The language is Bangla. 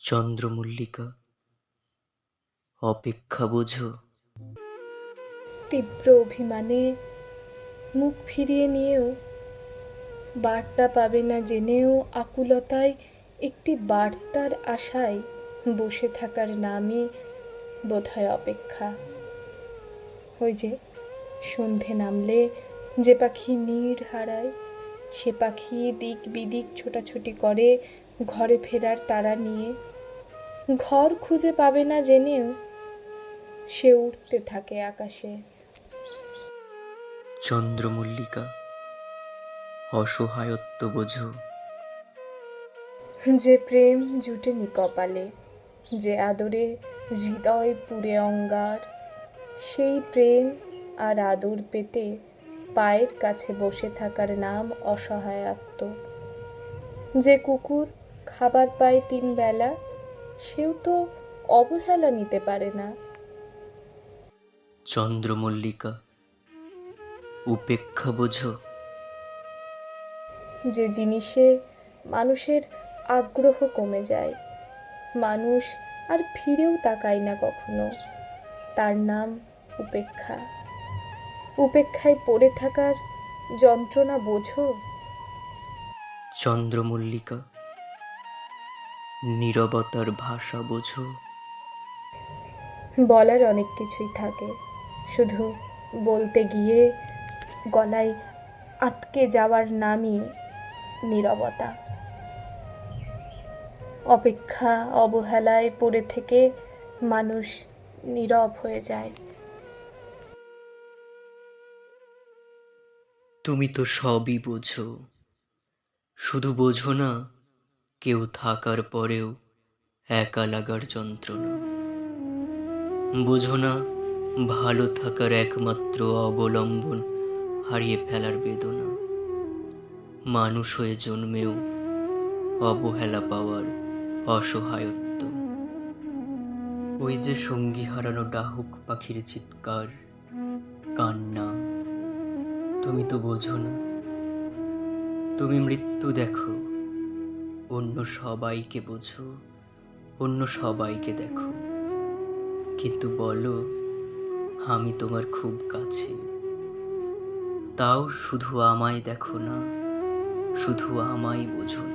চন্দ্রমল্লিকা, অপেক্ষা বোঝো। তীব্র অভিমানে মুখ ফিরিয়ে নিয়েও বার্তা পাবে না জেনেও আকুলতায় একটি বার্তার আশায় বসে থাকার নামই বোধহয় অপেক্ষা। ওই যে সন্ধে নামলে যে পাখি নীড় হারায়, সে পাখি দিক বিদিক ছোটাছুটি করে ঘরে ফেরার তারা নিয়ে। ঘর খুঁজে পাবে না জেনেও সে উঠতে থাকে আকাশে। চন্দ্রমল্লিকা অসহায়ত্ব বোঝো। যে প্রেম জুটেনি কপালে যে আদরে হৃদয় পুরে অঙ্গার সেই প্রেম আর আদর পেতে পায়ের কাছে বসে থাকার নাম অসহায়ত্ব। যে কুকুর খাবার পায় তিন বেলা সেও তো অবহেলা নিতে পারে না। চন্দ্রমল্লিকা উপেক্ষা বোঝো। যে জিনিসে মানুষের আগ্রহ কমে যায় মানুষ আর ফিরেও তাকায় না কখনো। তার নাম উপেক্ষা। উপেক্ষায় পড়ে থাকার যন্ত্রণা বোঝো? চন্দ্রমল্লিকা নীরবতার ভাষা বোঝো। বলার অনেক কিছুই থাকে। শুধু বলতে গিয়ে গলায় আটকে যাওয়ার নামই নীরবতা। অপেক্ষা অবহেলায় পড়ে থেকে মানুষ নীরব হয়ে যায়। তুমি তো সবই বোঝো। শুধু বোঝো না কেউ থাকার পরেও একা লাগার যন্ত্রণা বোঝো না, ভালো থাকার একমাত্র অবলম্বন হারিয়ে ফেলার বেদনা। মানুষ হয়ে জন্মেও অবহেলা পাওয়ার অসহায়ত্ব। ওই যে সঙ্গী হারানো ডাহুক পাখির চিৎকার, কান্না, তুমি তো বোঝো না। তুমি মৃত্যু দেখো। অন্য সবাইকে বোঝো, অন্য সবাইকে দেখো। কিন্তু বলো, আমি তোমার খুব কাছে। তাও শুধু আমায় দেখো না, শুধু আমায় বোঝো না।